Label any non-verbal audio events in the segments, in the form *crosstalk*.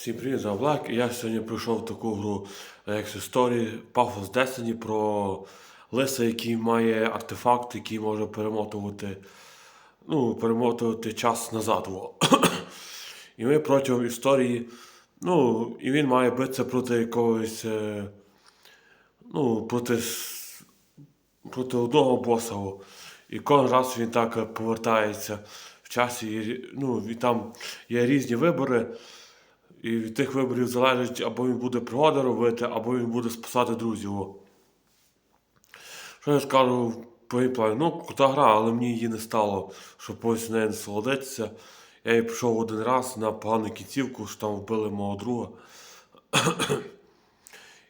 Всім привіт, за Блек. Я сьогодні пройшов таку гру як Story Pathos Destiny про лиса, який має артефакт, який може перемотувати, ну, перемотувати час назад. *coughs* І ми протягом історії, ну, і він має битися проти якогось, е, ну, проти, проти одного боса. І кожен раз він так е, повертається в часі. І, ну, і там є різні вибори. І від тих виборів залежить, або він буде пригоди робити, або він буде спасати друзів. Що я скажу геймплею? Ну, крута гра, але мені її не стало, щоб ось нею насолодитися. Я її прийшов один раз на погану кінцівку, що там вбили мого друга. *clears throat*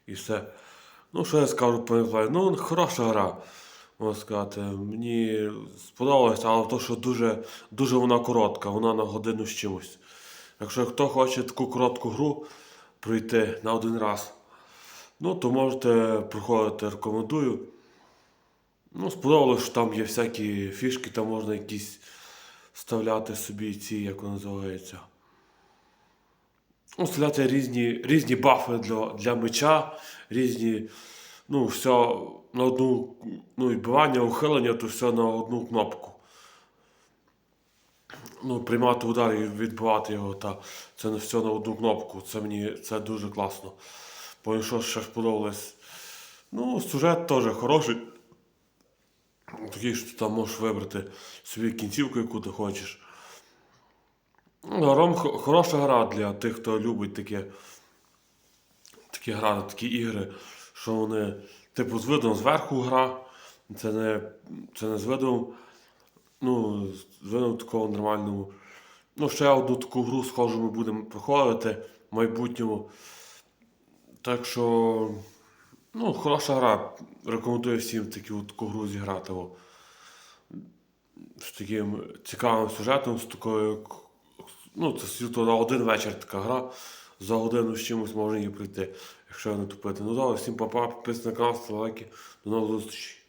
І все. Ну, що я скажу по геймплею? Ну, хороша гра. Можна сказати, мені сподобалося, але то, що дуже, дуже вона коротка, вона на годину з чимось. Якщо хто хоче таку коротку гру пройти на один раз, ну то можете проходити, рекомендую. Ну, сподобалось, що там є всякі фішки, там можна якісь вставляти собі ці, як вони називаються. Ну, вставляти різні, різні бафи для, для меча, різні, ну, все на одну, ну, і вбивання, ухилення, то все на одну кнопку ну, приймати удар і відбивати його, та це не все на одну кнопку. Це мені це дуже класно. Бо що ще сподобалось. Ну, сюжет теж хороший. Такий, що ти там можеш вибрати собі кінцівку, яку ти хочеш. Ну, Ром хороша гра для тих, хто любить таке, такі грати, такі ігри, що вони, типу, з видом зверху гра. Це не, це не з видом ну, з видом такого нормальному. Ну, ще одну таку гру схожу ми будемо проходити в майбутньому. Так що, ну, хороша гра. Рекомендую всім таку, таку гру зіграти. О. З таким цікавим сюжетом, з такою. Ну, це світло на один вечір така гра. За годину з чимось можна її пройти, якщо не тупити. Ну добре, всім папа, підписуйтесь на канал, ставте лайки. До нових зустрічей.